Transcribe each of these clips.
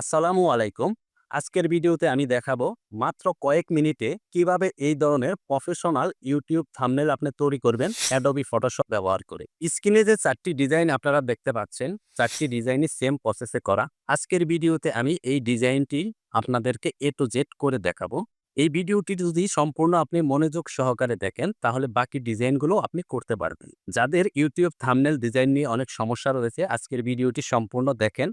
আসসালামু আলাইকুম। আজকের ভিডিওতে আমি দেখাবো মাত্র কয়েক মিনিটে কীভাবে এই ধরনের প্রফেশনাল ইউটিউব থামনেল আপনি তৈরি করবেন অ্যাডোবি ফটোশপ ব্যবহার করে। স্ক্রিনে যে চারটি ডিজাইন আপনারা দেখতে পাচ্ছেন, চারটি ডিজাইনই সেম প্রসেসে করা। আজকের ভিডিওতে আমি এই ডিজাইনটি আপনাদেরকে এ টু জেড করে দেখাবো। এই ভিডিওটি যদি সম্পূর্ণ আপনি মনোযোগ সহকারে দেখেন, তাহলে বাকি ডিজাইনগুলো আপনি করতে পারবেন। যাদের ইউটিউব থামনেল ডিজাইন নিয়ে অনেক সমস্যা রয়েছে, আজকের ভিডিওটি সম্পূর্ণ দেখেন।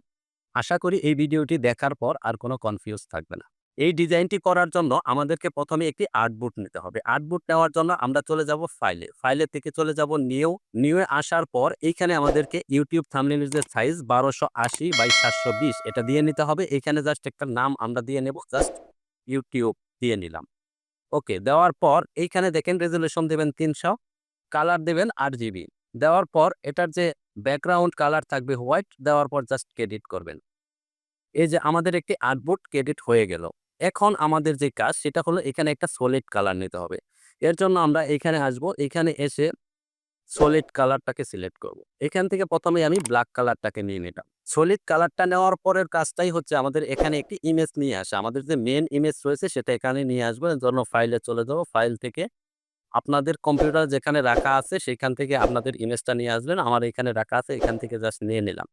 আশা করি এই ভিডিওটি দেখার পর আর কোনো কনফিউজ থাকবে না। এই ডিজাইনটি করার জন্য আমাদেরকে প্রথমে একটি আর্টবুট নিতে হবে। আর্টবুট নেওয়ার জন্য আমরা চলে যাব ফাইলে ফাইলে থেকে চলে যাব নিউ নিউ আসার পর এইখানে আমাদেরকে ইউটিউব থামলিনের যে সাইজ বারোশো আশি বাই সাতশো বিশ এটা দিয়ে নিতে হবে। এখানে জাস্ট একটা নাম আমরা দিয়ে নেব জাস্ট ইউটিউব দিয়ে নিলাম। ওকে, দেওয়ার পর এইখানে দেখেন রেজুলেশন দেবেন তিনশো কালার দেবেন আট জিবি দেওয়ার পর এটার যে ব্যাকগ্রাউন্ড কালার থাকবে হোয়াইট দেওয়ার পর জাস্ট ক্রেডিট করবেন। এই যে আমাদের একটি আর্টবোর্ড ক্রেডিট হয়ে গেল। এখন আমাদের যে কাজ সেটা হলো এখানে একটা সলিড কালার নিতে হবে। এর জন্য আমরা এখানে আসব, এখানে এসে সলিড কালারটাকে সিলেক্ট করব। এখান থেকে প্রথমে আমি ব্ল্যাক কালারটাকে নিয়ে নিলাম। সলিড কালারটা নেওয়ার পরের কাজটাই হচ্ছে আমাদের এখানে একটি ইমেজ নিয়ে আসা। আমাদের যে মেন ইমেজ রয়েছে সেটা এখানে নিয়ে আসব, এর জন্য ফাইলে চলে যাব। ফাইল থেকে আপনাদের কম্পিউটার যেখানে রাখা আছে, সেখান থেকে আপনাদের ইমেজটা নিয়ে আসবেন। আমার এখানে রাখা আছে, এখান থেকে জাস্ট নিয়ে নিলাম।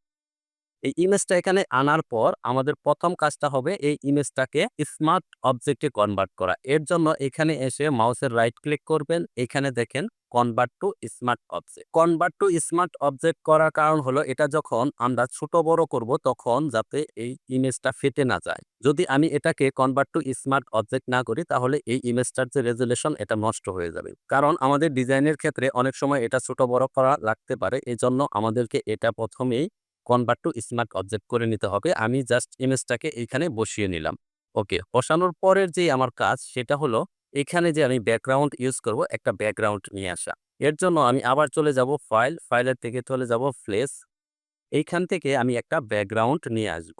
এই ইমেজটা এখানে আনার পর আমাদের প্রথম কাজটা হবে এই ইমেজটাকে স্মার্ট অবজেক্টে কনভার্ট করা। এর জন্য এখানে এসে মাউসের রাইট ক্লিক করবেন। এখানে দেখেন, convert to smart object. Convert to smart object করার কারণ হলো এটা যখন আমরা ছোট বড় করব তখন যাতে এই ইমেজটা ফেটে না যায়। যদি আমি এটাকে কনভার্ট টু স্মার্ট অবজেক্ট না করি তাহলে এই ইমেজটার যে রেজুলেশন এটা নষ্ট হয়ে যাবে। কারণ আমাদের ডিজাইনের ক্ষেত্রে অনেক সময় এটা ছোট বড় করা লাগতে পারে। এই জন্য আমাদেরকে এটা প্রথমেই কনভার্ট টু স্মার্ট অবজেক্ট করে নিতে হবে। আমি জাস্ট ইমেজটাকে এইখানে বসিয়ে নিলাম। ওকে বসানোর পরের যে আমার কাজ, সেটা হলো এখানে যে আমি ব্যাকগ্রাউন্ড ইউজ করব, একটা ব্যাকগ্রাউন্ড নিয়ে আসা। এর জন্য আমি আবার চলে যাব ফাইল ফাইলের থেকে চলে যাব ফ্লেস এইখান থেকে আমি একটা ব্যাকগ্রাউন্ড নিয়ে আসব।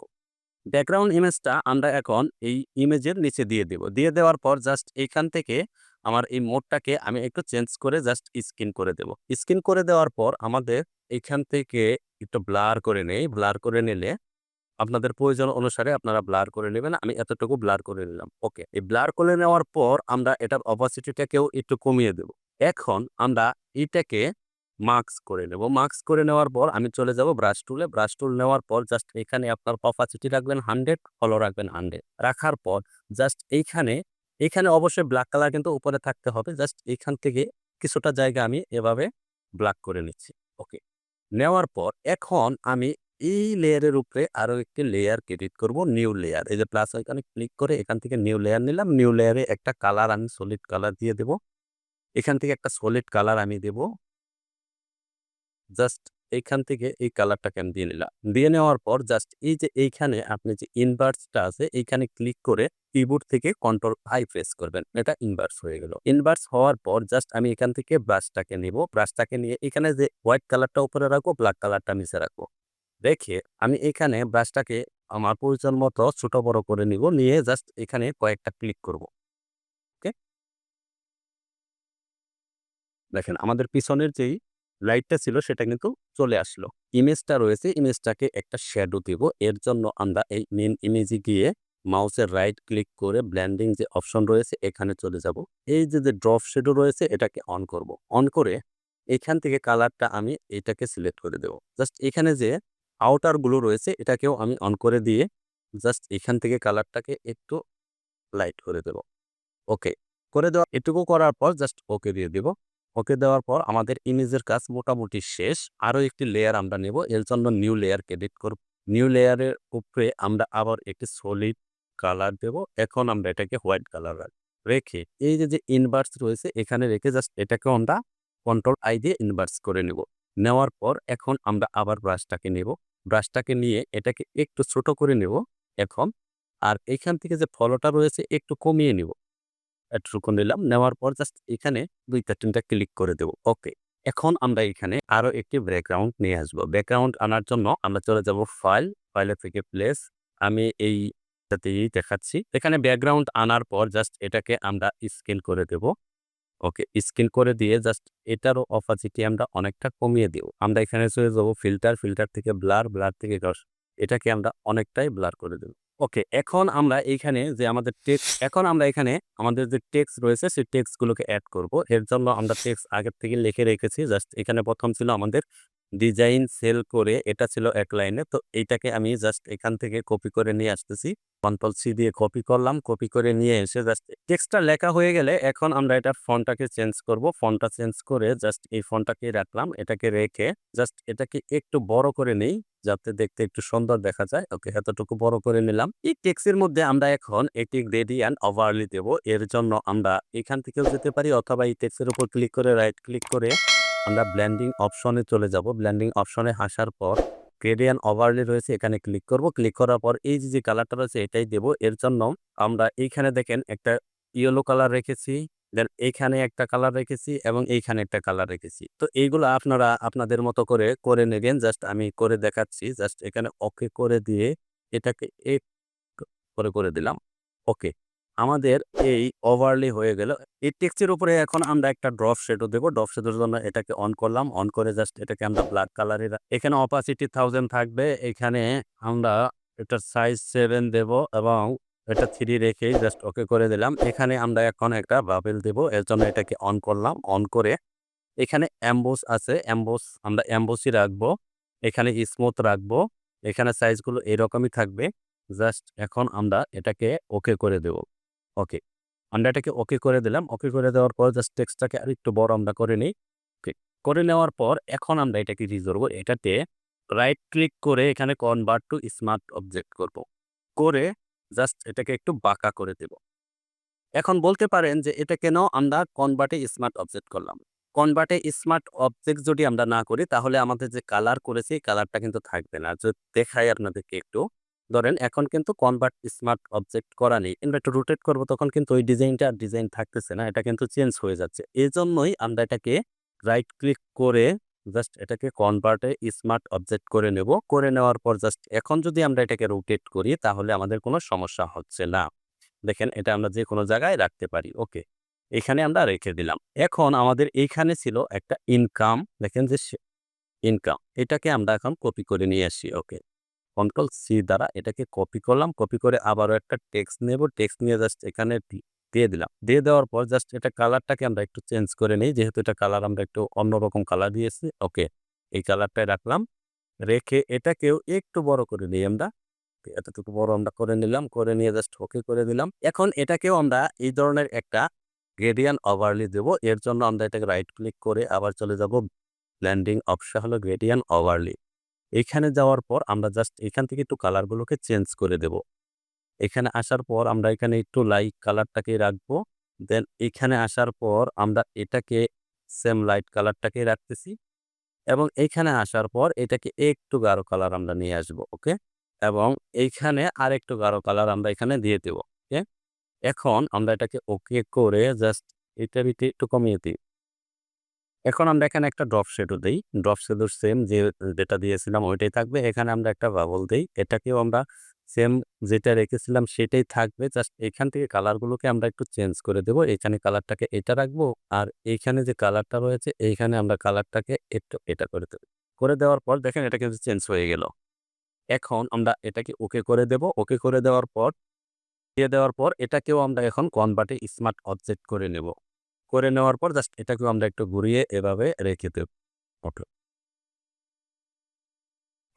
ব্যাকগ্রাউন্ড ইমেজটা আমরা এখন এই ইমেজের নিচে দিয়ে দেব। দিয়ে দেওয়ার পর জাস্ট এইখান থেকে আমার এই মোডটাকে আমি একটু চেঞ্জ করে জাস্ট স্ক্রিন করে দেব। স্ক্রিন করে দেওয়ার পর আমাদের এখান থেকে একটু ব্লার করে নেই। ব্লার করে নিলে আপনাদের প্রয়োজন অনুসারে আপনারা ব্লার করে নেবেন। আমি এতটুকু ব্লার করে নিলাম। ওকে এই ব্লার করে নেওয়ার পর আমরা এটার অপাসিটিটাকেও একটু কমিয়ে দেব। এখন আমরা এটাকে মার্কস করে নেব। মার্কস করে নেওয়ার পর আমি চলে যাব ব্রাশ টুলে ব্রাশ টুল নেওয়ার পর জাস্ট এখানে আপনার অপাসিটি রাখবেন হান্ড্রেড ফলো রাখবেন হান্ড্রেড রাখার পর জাস্ট এইখানে, এখানে অবশ্যই ব্ল্যাক কালার কিন্তু উপরে থাকতে হবে। জাস্ট এখান থেকে কিছুটা জায়গা আমি এভাবে ব্ল্যাক করে নিচ্ছি। ওকে নেওয়ার পর এখন আমি এই লেয়ারের উপরে আরও একটি লেয়ার ক্রেডিট করব, নিউ লেয়ার। এই যে প্লাস ওইখানে ক্লিক করে এখান থেকে নিউ লেয়ার নিলাম। নিউ লেয়ারে একটা কালার আমি সলিড কালার দিয়ে দেব। এখান থেকে একটা সলিড কালার আমি দেব। জাস্ট এইখান থেকে এই কালারটাকে আমি দিয়ে নিলাম। দিয়ে নেওয়ার পর জাস্ট এই যে এইখানে আপনি যে ইনভার্সটা আছে, এইখানে ক্লিক করে কিবোর্ড থেকে কন্ট্রোল আই প্রেস করবেন। এটা ইনভার্স হয়ে গেল। ইনভার্স হওয়ার পর জাস্ট আমি এখান থেকে ব্রাশটাকে নিব। ব্রাশটাকে নিয়ে এখানে যে হোয়াইট কালারটা উপরে রাখব ব্ল্যাক কালারটা নিচে রাখব। রেখে আমি এখানে ব্রাশটাকে আমার প্রয়োজন মতো ছোট বড় করে নিব। নিয়ে জাস্ট এখানে কয়েকটা ক্লিক করব। ওকে দেখেন, আমাদের পিছনের যেই লাইটটা ছিল, সেটা কিন্তু চলে আসলো। ইমেজটা রয়েছে ইমেজটাকে একটা শ্যাডো দিব। এর জন্য আমরা এই মেন ইমেজে গিয়ে মাউসের রাইট ক্লিক করে ব্ল্যান্ডিং যে অপশন রয়েছে, এখানে চলে যাব। এই যে যে ড্রপ শেডো রয়েছে, এটাকে অন করব। অন করে এখান থেকে কালারটা আমি এটাকে সিলেক্ট করে দেব। জাস্ট এখানে যে আউটারগুলো রয়েছে, এটাকেও আমি অন করে দিয়ে জাস্ট এখান থেকে কালারটাকে একটু লাইট করে দেব। ওকে করে দেওয়া, এটুকু করার পর জাস্ট ওকে দিয়ে দেব। ওকে দেওয়ার পর আমাদের ইমেজের কাজ মোটামুটি শেষ। আরও একটি লেয়ার আমরা নেব, এর জন্য নিউ লেয়ার ক্রেডিট করব। নিউ লেয়ারের উপরে আমরা আবার একটি সলিড কালার দেব। এখন আমরা এটাকে হোয়াইট কালার রাখব। রেখে এই যে যে ইনভার্স রয়েছে, এখানে রেখে জাস্ট এটাকে আমরা কন্ট্রোল আই দিয়ে ইনভার্স করে নেব। নেওয়ার পর এখন আমরা আবার ব্রাশটাকে নেব। ব্রাশটাকে নিয়ে এটাকে একটু ছোট করে নেব এখন। আর এখান থেকে যে ফলোটা রয়েছে, একটু কমিয়ে নিব। এটুকু নিলাম। নেওয়ার পর জাস্ট এখানে দুইটা, তিনটা ক্লিক করে দেব। ওকে এখন আমরা এখানে আরও একটি ব্যাকগ্রাউন্ড নিয়ে আসব। ব্যাকগ্রাউন্ড আনার জন্য আমরা চলে যাব ফাইল ফাইলের থেকে প্লেস আমি এই সাথেই দেখাচ্ছি। এখানে ব্যাকগ্রাউন্ড আনার পর জাস্ট এটাকে আমরা স্ক্যান করে দেব। ওকে স্ক্যান করে দিয়ে জাস্ট এটারও অপাসিটি আমরা অনেকটা কমিয়ে দিব। আমরা এখানে চলে যাব ফিল্টার ফিল্টার থেকে ব্লার ব্লার থেকে এটাকে আমরা অনেকটাই ব্লার করে দেব। ওকে, এখন আমরা এইখানে যে আমাদের টেক্স, এখন আমরা এখানে আমাদের যে টেক্স রয়েছে, সেই টেক্সগুলোকে অ্যাড করব। এর জন্য আমরা টেক্স আগের থেকে লিখে রেখেছি। জাস্ট এখানে প্রথম ছিল আমাদের ডিজাইন সেল করে এটা ছিল এক লাইনে। তো এইটাকে আমি জাস্ট এখান থেকে কপি করে নিয়ে আসতেছি। কন্ট্রোল সি দিয়ে কপি করলাম। কপি করে নিয়ে এসে জাস্ট টেক্সটটা লেখা হয়ে গেলে এখন আমরা এটা ফন্টটাকে চেঞ্জ করব। ফন্টটা চেঞ্জ করে জাস্ট এই ফন্টটাকে রাখলাম। এটাকে রেখে জাস্ট এটাকে একটু বড় করে নেই যাতে দেখতে একটু সুন্দর দেখা যায়। ওকে, এতটুকু বড় করে নিলাম। এই টেক্সের মধ্যে আমরা এখন একটি গ্রেডিয়ান ওভারলি দেব। এর জন্য আমরা এখান থেকেও যেতে পারি অথবা এই টেক্সের উপর ক্লিক করে রাইট ক্লিক করে আমরা ব্ল্যান্ডিং অপশনে চলে যাব। ব্ল্যান্ডিং অপশনে আসার পর গ্রেডিয়ান ওভারলি রয়েছে, এখানে ক্লিক করব। ক্লিক করার পর এই যে যে কালারটা রয়েছে, এটাই দেব। এর জন্য আমরা এইখানে দেখেন একটা ইয়েলো কালার রেখেছি দেন এইখানে একটা কালার রেখেছি এবং এইখানে একটা কালার রেখেছি। তো এইগুলো আপনারা আপনাদের মতো করে করে নেবেন। জাস্ট আমি করে দেখাচ্ছি জাস্ট এখানে ওকে করে দিয়ে এটাকে এক করে করে দিলাম। ওকে আমাদের এই ওভারলি হয়ে গেল। এই টেক্সটের উপরে এখন আমরা একটা ড্রপ শেডও দেবো। ড্রপ শেডের জন্য এটাকে অন করলাম। অন করে জাস্ট এটাকে আমরা ব্ল্যাক কালারে এখানে অপাসিটি থাউজেন্ড থাকবে। এখানে আমরা এটার সাইজ সেভেন দেব এবং এটা থ্রি রেখে জাস্ট ওকে করে দিলাম। এখানে আমরা এখন একটা বাবেল দেব। এর জন্য এটাকে অন করলাম। অন করে এখানে অ্যাম্বোস আছে। অ্যাম্বোস আমরা অ্যাম্বোসই রাখব। এখানে স্মুথ রাখব। এখানে সাইজগুলো এরকমই থাকবে। জাস্ট এখন আমরা এটাকে ওকে করে দেব। ওকে আমরা এটাকে ওকে করে দিলাম। ওকে করে দেওয়ার পর জাস্ট টেক্সটটাকে আর একটু বড় আমরা করে নিই। ওকে করে নেওয়ার পর এখন আমরা এটাকে কি করব? এটাতে রাইট ক্লিক করে এখানে কনভার্ট টু স্মার্ট অবজেক্ট করব। করে জাস্ট এটাকে একটু বাঁকা করে দেব। এখন বলতে পারেন যে এটা কেন আমরা কনভার্টে স্মার্ট অবজেক্ট করলাম? কনভার্টে স্মার্ট অবজেক্ট যদি আমরা না করি, তাহলে আমাদের যে কালার করেছি কালারটা কিন্তু থাকবে না। যদি দেখাই আপনাদেরকে একটু। ধরেন এখন কিন্তু কনভার্ট স্মার্ট অবজেক্ট করা নেই একটু রোটেট করব, তখন কিন্তু ওই ডিজাইনটা আর ডিজাইন থাকতেছে না, এটা কিন্তু চেঞ্জ হয়ে যাচ্ছে। এই জন্যই আমরা এটাকে রাইট ক্লিক করে জাস্ট এটাকে কনভার্টে স্মার্ট অবজেক্ট করে নেব। করে নেওয়ার পর জাস্ট এখন যদি আমরা এটাকে রোটেট করি, তাহলে আমাদের কোনো সমস্যা হচ্ছে না। দেখেন, এটা আমরা যে কোনো জায়গায় রাখতে পারি, ওকে। এখানে আমরা রেখে দিলাম। এখন আমাদের এইখানে ছিল একটা ইনকাম দেখেন যে ইনকাম এটাকে আমরা এখন কপি করে নিয়ে আসি, ওকে। কন্ট্রোল সি দ্বারা এটাকে কপি করলাম কপি করে আবারও একটা টেক্সট নেব টেক্সট নিয়ে জাস্ট এখানে দিয়ে দিলাম। দিয়ে দেওয়ার পর জাস্ট এটা কালারটাকে আমরা একটু চেঞ্জ করে নিই, যেহেতু এটা কালার আমরা একটু অন্যরকম কালার দিয়েছি ওকে এই কালারটাই রাখলাম। রেখে এটাকেও একটু বড় করে নিই আমরা, এতটুকু বড় আমরা করে নিলাম, করে নিয়ে জাস্ট ওকে করে দিলাম। এখন এটাকেও আমরা এই ধরনের একটা গ্রেডিয়ান ওভারলি দেব, এর জন্য আমরা এটাকে রাইট ক্লিক করে আবার চলে যাব ব্ল্যান্ডিং অপশন হলো গ্রেডিয়ান ওভারলি এখানে যাওয়ার পর আমরা জাস্ট এখান থেকে একটু কালারগুলোকে চেঞ্জ করে দেব। এখানে আসার পর আমরা এখানে একটু লাইট কালারটাকে রাখব। দেন এখানে আসার পর আমরা এটাকে সেম লাইট কালারটাকে রাখতেছি। এবং এইখানে আসার পর এটাকে একটু গাঢ় কালার আমরা নিয়ে আসব ওকে এবং এইখানে আর একটু গাঢ় কালার আমরা এখানে দিয়ে দেব ওকে এখন আমরা এটাকে ওকে করে জাস্ট এটার একটু কমিয়ে দিই। এখন আমরা এখানে একটা ড্রপ শেডও দিই। ড্রপ শেডও সেম যে, যেটা দিয়েছিলাম ওইটাই থাকবে। এখানে আমরা একটা বাবল দিই। এটাকেও আমরা সেম যেটা রেখেছিলাম সেটাই থাকবে। জাস্ট এখান থেকে কালারগুলোকে আমরা একটু চেঞ্জ করে দেব। এখানে কালারটাকে এটা রাখব আর এইখানে যে কালারটা রয়েছে, এইখানে আমরা কালারটাকে একটু এটা করে দেবো। করে দেওয়ার পর দেখেন এটা কিন্তু চেঞ্জ হয়ে গেল। এখন আমরা এটাকে ওকে করে দেব। ওকে করে দেওয়ার পর, দিয়ে দেওয়ার পর এটাকেও আমরা এখন কনভার্টে স্মার্ট অবজেক্ট করে নেব। করে নেওয়ার পর জাস্ট এটাকেও আমরা একটু ঘুরিয়ে এভাবে রেখে দেব। ওকে।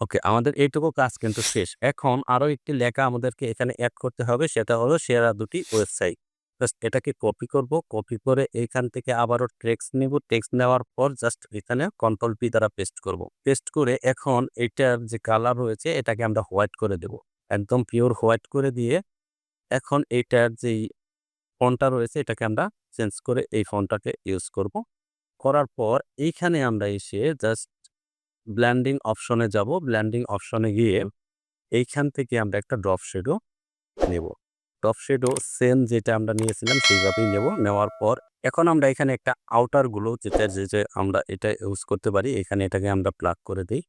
ওকে, আমাদের এইটুকু কাজ কিন্তু শেষ। এখন আরও একটি লেখা আমাদেরকে এখানে অ্যাড করতে হবে, সেটা হলো সেরা দুটি ওয়েবসাইট জাস্ট এটাকে কপি করব কপি করে এইখান থেকে আবারও টেক্সট নিব। টেক্সট নেওয়ার পর জাস্ট এখানে কন্ট্রোল পি দ্বারা পেস্ট করব। পেস্ট করে এখন এটার যে কালার রয়েছে, এটাকে আমরা হোয়াইট করে দেব। একদম পিওর হোয়াইট করে দিয়ে এখন এইটার যেই ফোনটা রয়েছে, এটাকে আমরা চেঞ্জ করে এই ফোনটাকে ইউজ করব। করার পর এইখানে আমরা এসে জাস্ট ব্ল্যান্ডিং অপশনে যাব। ব্ল্যান্ডিং অপশনে গিয়ে এইখান থেকে আমরা একটা ড্রপ শেডও নেব। ড্রপ শেডও সেম যেটা আমরা নিয়েছিলাম, সেইভাবেই নেব। নেওয়ার পর এখন আমরা এখানে একটা আউটারগুলো যেটা যে যে আমরা এটা ইউজ করতে পারি, এখানে এটাকে আমরা প্লাগ করে দিই।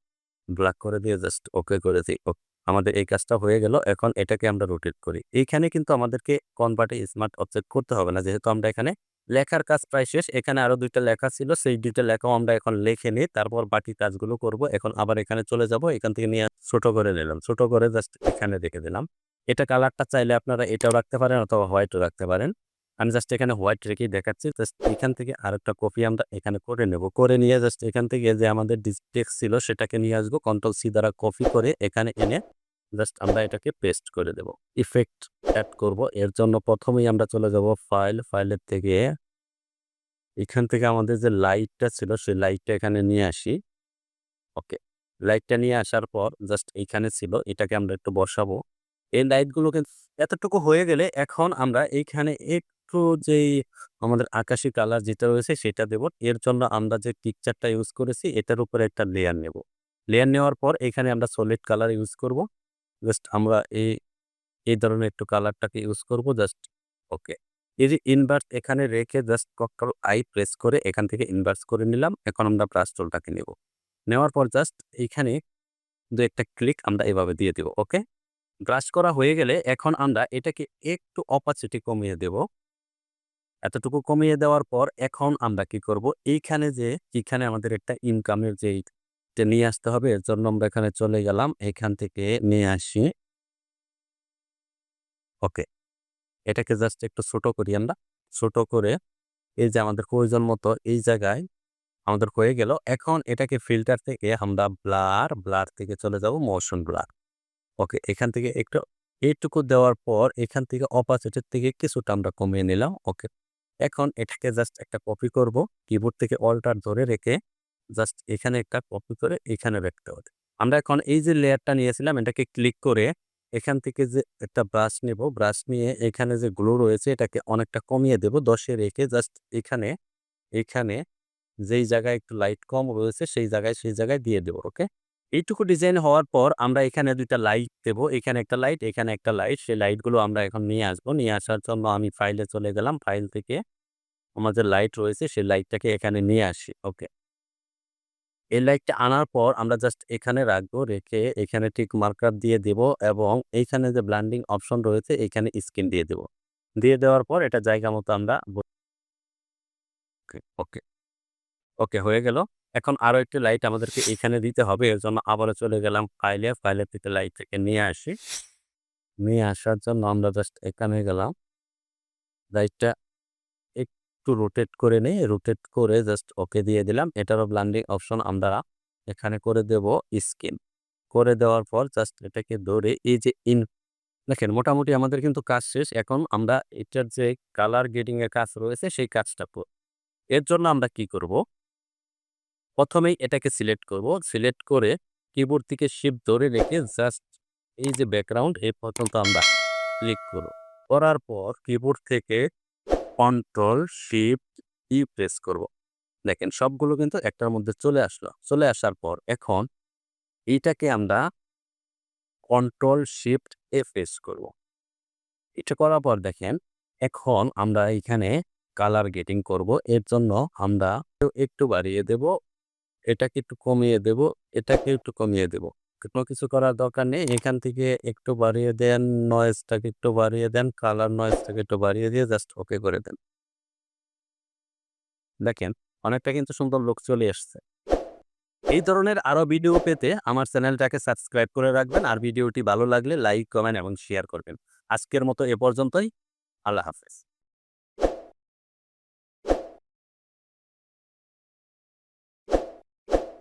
ব্লাক করে দিয়ে জাস্ট ওকে করে দিই। আমাদের এই কাজটা হয়ে গেল, এখন এটাকে আমরা রোটেট করি। এইখানে কিন্তু আমাদেরকে কনভার্টে স্মার্ট অবজেক্ট করতে হবে না। যেহেতু আমরা এখানে লেখার কাজ প্রায় শেষ, এখানে আরও দুইটা লেখা ছিল, সেই দুইটা লেখাও আমরা এখন লিখে নিই, তারপর বাকি কাজগুলো করব। এখন আবার এখানে চলে যাব, এখান থেকে নিয়ে ছোট করে নিলাম। ছোট করে জাস্ট এখানে রেখে দিলাম। এটা কালারটা চাইলে আপনারা এটাও রাখতে পারেন অথবা হোয়াইটও রাখতে পারেন। আমি জাস্ট এখানে হোয়াইট রেখেই দেখাচ্ছি জাস্ট এখান থেকে আরেকটা কপি আমরা এখানে করে নেব। করে নিয়ে জাস্ট এখান থেকে যে আমাদের টেক্সট ছিল, সেটাকে নিয়ে আসব। কন্ট্রোল সি দ্বারা কপি করে এখানে এনে জাস্ট আমরা এটাকে পেস্ট করে দেব। ইফেক্ট অ্যাড করব। এর জন্য প্রথমেই আমরা চলে যাব ফাইল ফাইলের থেকে এখান থেকে আমাদের যে লাইটটা ছিল, সেই লাইটটা এখানে নিয়ে আসি। ওকে লাইটটা নিয়ে আসার পর জাস্ট এইখানে ছিল, এটাকে আমরা একটু বসাবো। এই লাইটগুলো কিন্তু এতটুকু হয়ে গেলে এখন আমরা এইখানে একটু যেই আমাদের আকাশি কালার যেটা রয়েছে, সেটা দেব। এর জন্য আমরা যে পিকচারটা ইউজ করেছি, এটার উপরে একটা লেয়ার নেব। লেয়ার নেওয়ার পর এখানে আমরা সলিড কালার ইউজ করব। জাস্ট আমরা এই এই ধরনের একটু কালারটাকে ইউজ করব, জাস্ট ওকে। এই যে ইনভার্স এখানে রেখে জাস্ট কন্ট্রোল আই প্রেস করে এখান থেকে ইনভার্স করে নিলাম, এখন আমরা ব্রাশ টুলটাকে নেব। নেওয়ার পর জাস্ট এইখানে দু একটা ক্লিক আমরা এভাবে দিয়ে দেব, ওকে? ব্রাশ করা হয়ে গেলে এখন আমরা এটাকে একটু অপাসিটি কমিয়ে দেব। এতটুকু কমিয়ে দেওয়ার পর এখন আমরা কি করব, এইখানে যে এখানে আমাদের একটা ইনকামের যে নিয়ে আসতে হবে। এর জন্য আমরা এখানে চলে গেলাম। এখান থেকে নিয়ে আসি। ওকে। এটাকে জাস্ট একটু ছোট করি আমরা। ছোট করে এই যে আমাদের প্রয়োজন মতো এই জায়গায় আমাদের হয়ে গেল। এখন এটাকে ফিল্টার থেকে আমরা ব্লার ব্লার থেকে চলে যাব মোশন ব্লার ওকে, এখান থেকে একটু এইটুকু দেওয়ার পর এখান থেকে অপাসিটির থেকে কিছুটা আমরা কমিয়ে নিলাম। ওকে। এখন এটাকে জাস্ট একটা কপি করব। কিবোর্ড থেকে অল্টার ধরে রেখে জাস্ট এখানে একটা কপি করে এখানে রাখতে হবে। আমরা এখন এই যে লেয়ারটা নিয়েছিলাম, এটাকে ক্লিক করে এখান থেকে যে একটা ব্রাশ নেব, ব্রাশ নিয়ে এখানে যে গ্লো রয়েছে, এটাকে অনেকটা কমিয়ে দেব, দশে রেখে জাস্ট এখানে এখানে যেই জায়গায় একটু লাইট কম রয়েছে, সেই জায়গায় সেই জায়গায় দিয়ে দেবো, ওকে? এইটুকু ডিজাইন হওয়ার পর আমরা এখানে দুইটা লাইট দেবো, এখানে একটা লাইট, এখানে একটা লাইট, সেই লাইটগুলো আমরা এখন নিয়ে আসব, নিয়ে আসার জন্য আমি ফাইলে চলে গেলাম, ফাইল থেকে আমাদের লাইট রয়েছে, সেই লাইটটাকে এখানে নিয়ে আসি, ওকে? এই লাইটটা আনার পর আমরা জাস্ট এখানে রাখব, রেখে এখানে ঠিক মার্কার দিয়ে দেব এবং এইখানে যে ব্ল্যান্ডিং অপশন রয়েছে এখানে স্ক্রিন দিয়ে দেব। দিয়ে দেওয়ার পর এটা জায়গা মতো আমরা ওকে ওকে হয়ে গেল। এখন আরও একটি লাইট আমাদেরকে এখানে দিতে হবে, এর জন্য আবারও চলে গেলাম ফাইলে ফাইলের থেকে লাইটটাকে নিয়ে আসি। নিয়ে আসার জন্য আমরা জাস্ট এখানে গেলাম। লাইটটা একটু রোটেট করে নিই। রোটেট করে জাস্ট ওকে দিয়ে দিলাম। এটারও ব্লান্ডিং অপশন আমরা এখানে করে দেব স্কিন করে দেওয়ার পর জাস্ট এটাকে ধরে এই যে ইন দেখেন মোটামুটি আমাদের কিন্তু কাজ শেষ। এখন আমরা এটার যে কালারের কাজ রয়েছে সেই কাজটা এর জন্য আমরা কি করব? প্রথমেই এটাকে সিলেক্ট করব। সিলেক্ট করে কিবোর্ড থেকে শিপ ধরে রেখে জাস্ট এই যে ব্যাকগ্রাউন্ড এই পর্যন্ত আমরা ক্লিক করব। করার পর কিবোর্ড থেকে কন্ট্রোল শিফট ই প্রেস করব। দেখেন, সবগুলো কিন্তু একটার মধ্যে চলে আসলো। চলে আসার পর এখন এইটাকে আমরা কন্ট্রোল শিফট এ প্রেস করব। এটা করার পর দেখেন, এখন আমরা এখানে কালার গেটিং করব। এর জন্য আমরা একটু বাড়িয়ে দেব। এটাকে একটু কমিয়ে দেব। এটাকে একটু কমিয়ে দেব। কোনো কিছু করার দরকার নেই। এখান থেকে একটু বাড়িয়ে দেন নয়েজটাকে একটু বাড়িয়ে দেন কালার নয়েজটাকে একটু বাড়িয়ে দিয়ে জাস্ট ওকে করে দেন। দেখেন, অনেকটা কিন্তু সুন্দর লোক চলে আসছে এই ধরনের আরও ভিডিও পেতে আমার চ্যানেলটাকে সাবস্ক্রাইব করে রাখবেন আর ভিডিওটি ভালো লাগলে লাইক কমেন্ট এবং শেয়ার করবেন। আজকের মতো এ পর্যন্তই। আল্লাহ হাফেজ।